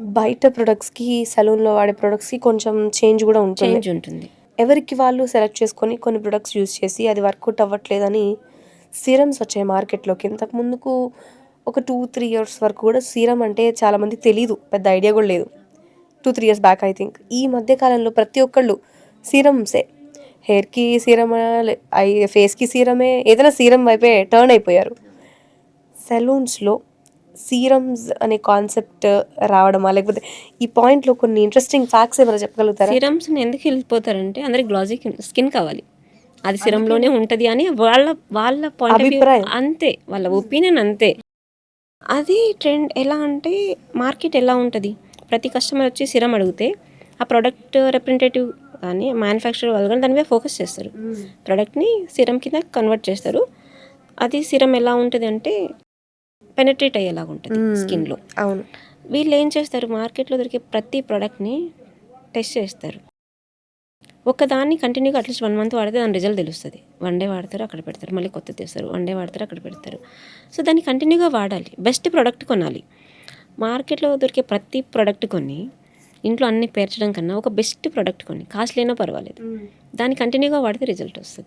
బయట ప్రొడక్ట్స్‌కి, సలూన్‌లో వాడే ప్రొడక్ట్స్‌కి కొంచెం చేంజ్ గూడా ఉంటుంది. చేంజ్ ఉంటుంది. ఎవరికి వాళ్ళు సెలెక్ట్ చేసుకొని కొన్ని ప్రొడక్ట్స్ యూజ్ చేసి అది వర్కౌట్ అవ్వట్లేదని సీరమ్స్ వచ్చాయి మార్కెట్‌లోకి. ఇంతకు ముందుకు ఒక 2, 3 ఇయర్స్ వరకు గూడా సీరమ్ అంటే చాలా మందికి తెలీదు. పెద్ద ఐడియా గూడా లేదు. 2, 3 ఇయర్స్ బ్యాక్ ఐ థింక్. ఈ మధ్య కాలంలో ప్రతి ఒక్కళ్ళు సీరమ్సే. హెయిర్‌కి సీరమా ఫేస్‌కి సీరమే ఏదైనా సీరమ్ వైపే టర్న్ అయిపోయారు. సెలూన్స్‌లో సీరమ్స్ అనే కాన్సెప్ట్ రావడమా? లేకపోతే ఈ పాయింట్‌లో కొన్ని ఇంట్రెస్టింగ్ ఫ్యాక్ట్స్ ఏమైనా చెప్పగలుగుతారా? సీరమ్స్‌ని ఎందుకు వెళ్ళిపోతారంటే అందరికి గ్లాసీ స్కిన్ కావాలి. అది సీరమ్‌లోనే ఉంటది అని వాళ్ళ వాళ్ళ పాయింట్. అంతే. వాళ్ళ ఒపీనియన్ అంతే. అది ట్రెండ్ ఎలా అంటే మార్కెట్ ఎలా ఉంటది? ప్రతి కస్టమర్ వచ్చి సీరమ్ అడిగితే ఆ ప్రొడక్ట్ రిప్రజెంటేటివ్ కానీ మ్యానుఫ్యాక్చరర్ వాళ్ళు కానీ దాని మీద ఫోకస్ చేస్తారు. ప్రొడక్ట్‌ని సీరమ్ కింద కన్వర్ట్ చేస్తారు. అది సీరమ్ ఎలా ఉంటది అంటే పెనెట్రేట్ అయ్యేలాగా ఉంటది. స్కిన్‌లో. అవును. వీళ్ళు ఏం చేస్తారు మార్కెట్‌లో దొరికే ప్రతి ప్రొడక్ట్‌ని టెస్ట్ చేస్తారు. ఒకదాన్ని కంటిన్యూగా అట్లీస్ట్ 1 మంత్ వాడితే దాని రిజల్ట్ తెలుస్తది. వన్ డే వాడతారు అక్కడ పెడతారు. మళ్ళీ కొత్తది తెస్తారు. వన్ డే వాడతారు అక్కడ పెడతారు. సో దాన్ని కంటిన్యూగా వాడాలి. బెస్ట్ ప్రొడక్ట్ కొనాలి. మార్కెట్‌లో దొరికే ప్రతి ప్రొడక్ట్ కొని ఇంట్లో అన్ని పేర్చడం కన్నా ఒక బెస్ట్ ప్రొడక్ట్ కొని కాస్ట్లీ అయినా పర్వాలేదు. దాన్ని కంటిన్యూగా వాడితే రిజల్ట్ వస్తది.